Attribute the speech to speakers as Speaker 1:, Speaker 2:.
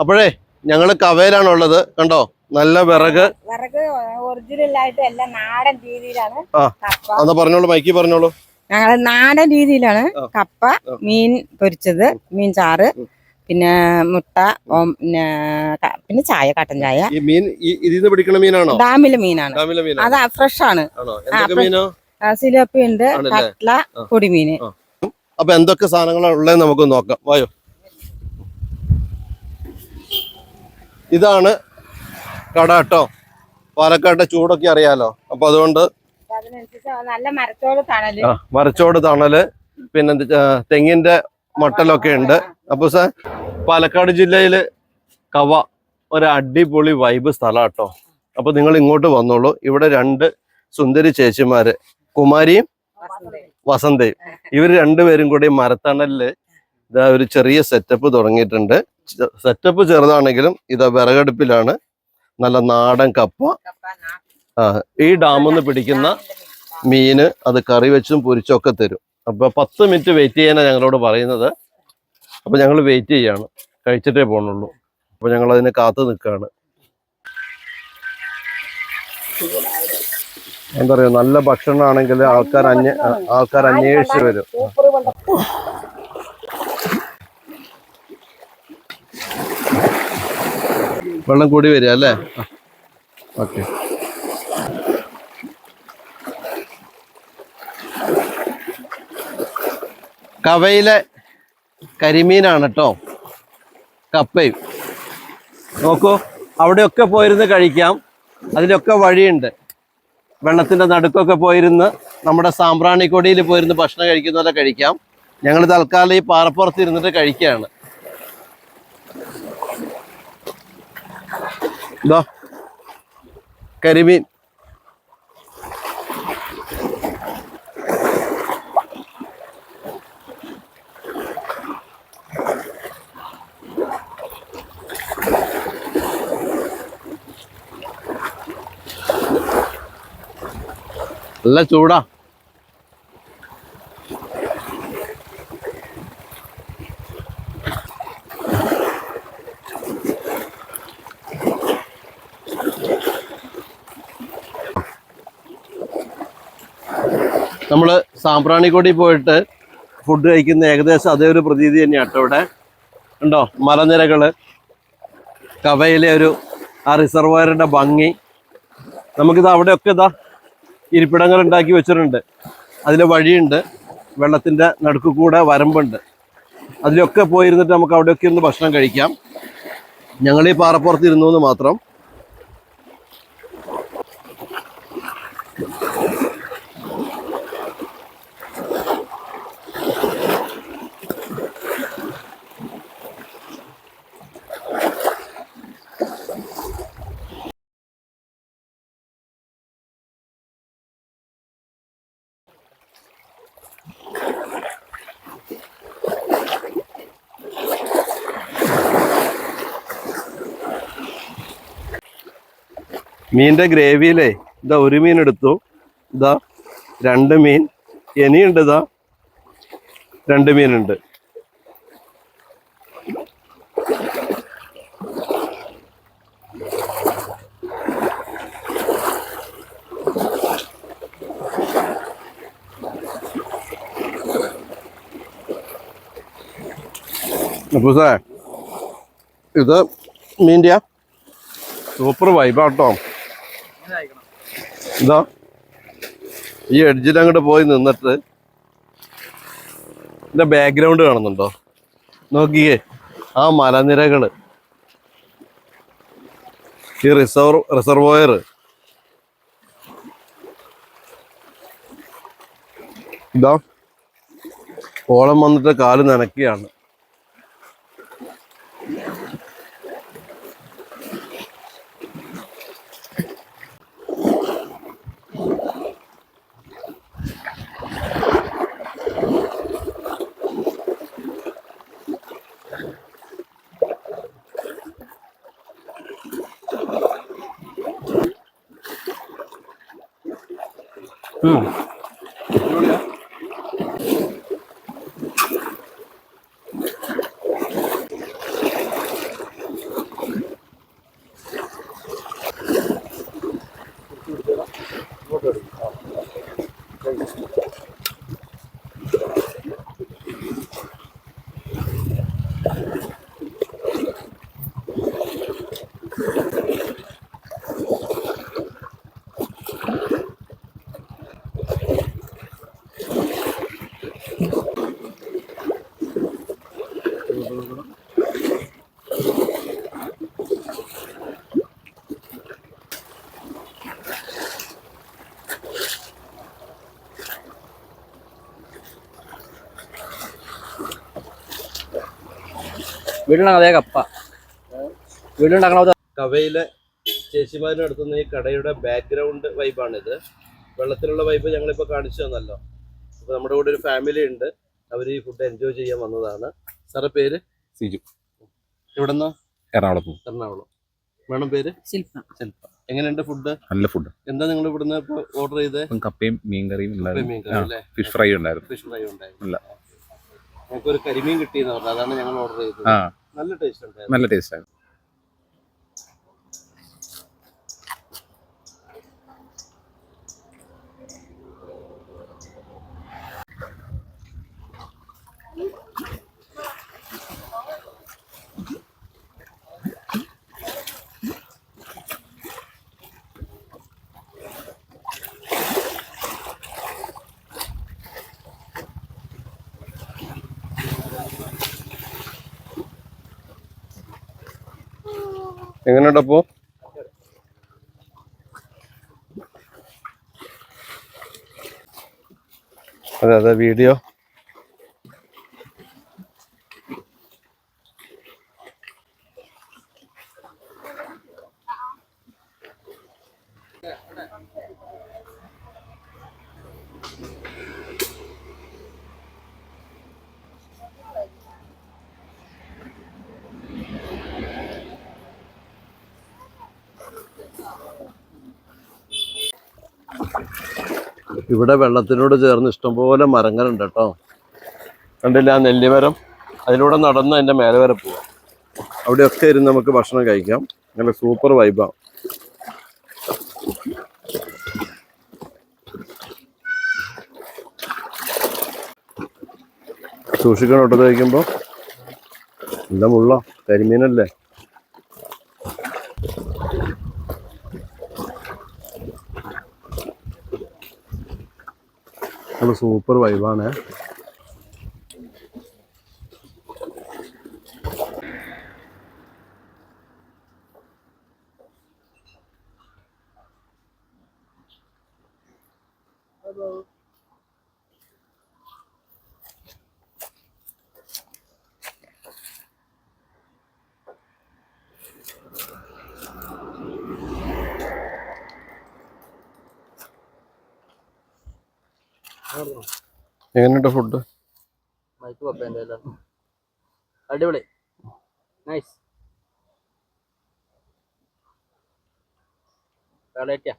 Speaker 1: അപ്പോഴേ ഞങ്ങൾ കവയിലാണുള്ളത്. കണ്ടോ? നല്ല വിറക്.
Speaker 2: വിറക് ഒറിജിനൽ ആയിട്ട് എല്ലാം നാടൻ രീതിയിലാണ്.
Speaker 1: എന്നാ പറഞ്ഞോളൂ മൈക്കി പറഞ്ഞോളൂ.
Speaker 2: ഞങ്ങൾ നാടൻ രീതിയിലാണ് കപ്പ മീൻ പൊരിച്ചത് മീൻ ചാറ് പിന്നെ മുട്ട പിന്നെ പിന്നെ ചായ കട്ടൻ ചായ.
Speaker 1: മീൻ ഇതിന്ന് മീനാണോ?
Speaker 2: ഡാമിലെ മീനാണ്. അത് ഫ്രഷ്. ആണ് സിലോപ്പി ഉണ്ട്
Speaker 1: കട്ല.
Speaker 2: പൊടിമീന്
Speaker 1: അപ്പൊ എന്തൊക്കെ സാധനങ്ങളാണ് ഉള്ളത് നമുക്ക് നോക്കാം. വായോ. ഇതാണ് കട കേട്ടോ. പാലക്കാട്ടെ ചൂടൊക്കെ അറിയാലോ. അപ്പൊ അതുകൊണ്ട് മരച്ചോട് തണൽ പിന്നെ തെങ്ങിന്റെ മട്ടലൊക്കെ ഉണ്ട്. അപ്പൊ സാർ പാലക്കാട് ജില്ലയിൽ കവ ഒരു അടിപൊളി വൈബ് സ്ഥലം കേട്ടോ. അപ്പൊ നിങ്ങൾ ഇങ്ങോട്ട് വന്നോളൂ. ഇവിടെ രണ്ട് സുന്ദരി ചേച്ചിമാര് കുമാരിയും വസന്തയും. ഇവർ രണ്ടുപേരും കൂടി മരത്തണലിൽ ഇതാ ഒരു ചെറിയ സെറ്റപ്പ് തുടങ്ങിയിട്ടുണ്ട്. സെറ്റപ്പ് ചെറുതാണെങ്കിലും ഇതാ വിറകടുപ്പിലാണ്. നല്ല നാടൻ കപ്പ. ആ ഈ ഡാമിൽ നിന്ന് പിടിക്കുന്ന മീന് അത് കറി വെച്ചും പൊരിച്ചും ഒക്കെ തരും. അപ്പൊ പത്ത് മിനിറ്റ് വെയിറ്റ് ചെയ്യാനാണ് ഞങ്ങളോട് പറയുന്നത്. അപ്പൊ ഞങ്ങൾ വെയിറ്റ് ചെയ്യാണ്. കഴിച്ചിട്ടേ പോണുള്ളൂ. അപ്പൊ ഞങ്ങൾ അതിനെ കാത്തു നിൽക്കുകയാണ് എന്താ പറയാ നല്ല ഭക്ഷണമാണെങ്കിൽ ആൾക്കാർ അന്വേ ആൾക്കാർ അന്വേഷിച്ച് വരും വെള്ളം കൂടി വരിക അല്ലേ? ഓക്കെ. കവയിലെ കരിമീനാണ് കേട്ടോ കപ്പയും. നോക്കൂ അവിടെയൊക്കെ പോയിരുന്ന് കഴിക്കാം. അതിലൊക്കെ വഴിയുണ്ട്. വെള്ളത്തിന്റെ നടുക്കൊക്കെ പോയിരുന്ന് നമ്മുടെ സാമ്പ്രാണിക്കൊടിയിൽ പോയിരുന്ന് ഭക്ഷണം കഴിക്കുന്നവരെ കഴിക്കാം. ഞങ്ങൾ തൽക്കാലം ഈ പാറപ്പുറത്ത് ഇരുന്നിട്ട് കഴിക്കുകയാണ്. ഇതോ കരിമീൻ. നല്ല ചൂടാ. നമ്മൾ സാമ്പ്രാണിക്കൊടി പോയിട്ട് ഫുഡ് കഴിക്കുന്ന ഏകദേശം അതേ ഒരു പ്രതീതി തന്നെയാണ് കേട്ടോ ഇവിടെ. ഉണ്ടോ മലനിരകൾ കവയിലെ ഒരു ആ റിസർവയറിന്റെ ഭംഗി. നമുക്കിത് അവിടെയൊക്കെ ഇതാ ഇരിപ്പിടങ്ങൾ ഉണ്ടാക്കി വെച്ചിട്ടുണ്ട്. അതിൽ വഴിയുണ്ട്. വെള്ളത്തിന്റെ നടുക്ക് കൂടെ വരമ്പുണ്ട്. അതിലൊക്കെ പോയിരുന്നിട്ട് നമുക്ക് അവിടെയൊക്കെ ഇരുന്ന് ഭക്ഷണം കഴിക്കാം. ഞങ്ങൾ ഈ പാറപ്പുറത്ത് ഇരുന്നു എന്ന് മാത്രം. മീനിന്റെ ഗ്രേവിയിലേ ഇതാ ഒരു മീൻ എടുത്തു. ഇതാ രണ്ട് മീൻ. ഇനിയുണ്ട് ഇതാ രണ്ട് മീനുണ്ട്. അപ്പൊ സാർ ഇത് മീന്റെ സൂപ്പർ വൈബാട്ടോ ഇതാ. ഈ എഡ്ജിൽ അങ്ങോട്ട് പോയി നിന്നിട്ട് എന്റെ ബാക്ക്ഗ്രൗണ്ട് കാണുന്നുണ്ടോ? നോക്കിയേ ആ മലനിരകൾ. ഈ റിസർവ് റിസർവോയർ ഇതാ. ഓളം വന്നിട്ട് കാൽ നനക്കുകയാണ് Hum.
Speaker 3: വീട്ടിലാണ് അതേ കപ്പ. വീട്ടിലുണ്ടാക്കണ
Speaker 1: കവയിലെ ചേച്ചിമാരുടെ അടുത്തുനിന്ന് ഈ കടയുടെ ബാക്ക്ഗ്രൗണ്ട് വൈബാണിത് വെള്ളത്തിലുള്ള വൈബ് ഞങ്ങളിപ്പോൾ കാണിച്ചു തന്നല്ലോ. അപ്പോൾ നമ്മുടെ കൂടെ ഒരു ഫാമിലി ഉണ്ട്. അവർ ഈ ഫുഡ് എൻജോയ് ചെയ്യാൻ വന്നതാണ്. സാറെ പേര്?
Speaker 4: സിജു.
Speaker 1: എവിടെന്നാ?
Speaker 4: എറണാകുളത്ത് നിന്ന്.
Speaker 1: എറണാകുളം. മേഡം പേര്?
Speaker 2: ശില്പ.
Speaker 1: ശില്പ. എങ്ങനെയുണ്ട് ഫുഡ്
Speaker 4: നല്ല ഫുഡ്
Speaker 1: എന്താ നിങ്ങൾ ഇവിടുന്ന് ഇപ്പോൾ ഓർഡർ ചെയ്ത്?
Speaker 4: കപ്പയും മീൻകറിയും
Speaker 1: മീൻ കറിയും അല്ലേ?
Speaker 4: ഫിഷ് ഫ്രൈ ഉണ്ടായിരുന്നു.
Speaker 1: ഫിഷ് ഫ്രൈ ഉണ്ടായിരുന്നു.
Speaker 4: ഇല്ല.
Speaker 1: ഞങ്ങൾക്ക് ഒരു കരിമീൻ കിട്ടിയെന്ന് പറഞ്ഞു അതാണ് ഞങ്ങൾ ഓർഡർ ചെയ്തത്. നല്ല ടേസ്റ്റ് ഉണ്ടായിരുന്നു
Speaker 4: നല്ല ടേസ്റ്റ് ആയിരുന്നു
Speaker 1: എങ്ങനെയുണ്ടപ്പോ അതെ അതെ വീഡിയോ ഇവിടെ വെള്ളത്തിനോട് ചേർന്ന് ഇഷ്ടംപോലെ മരങ്ങളുണ്ട് കേട്ടോ. കണ്ടില്ല ആ നെല്ലിമരം? അതിലൂടെ നടന്ന് അതിന്റെ മേലെ വരെ പോവാം. അവിടെയൊക്കെ ഇരുന്ന് നമുക്ക് ഭക്ഷണം കഴിക്കാം. നല്ല സൂപ്പർ വൈബാണ് സൂക്ഷിക്കണം ഒട്ടത് കഴിക്കുമ്പോൾ നല്ല മുള്ള. കരിമീനല്ലേ? നല്ല സൂപ്പർ വൈബാണ്. എങ്ങനെയുണ്ട് ഫുഡ്
Speaker 3: മൈക്ക് അടിപൊളി. നൈസ് വെറൈറ്റിയാ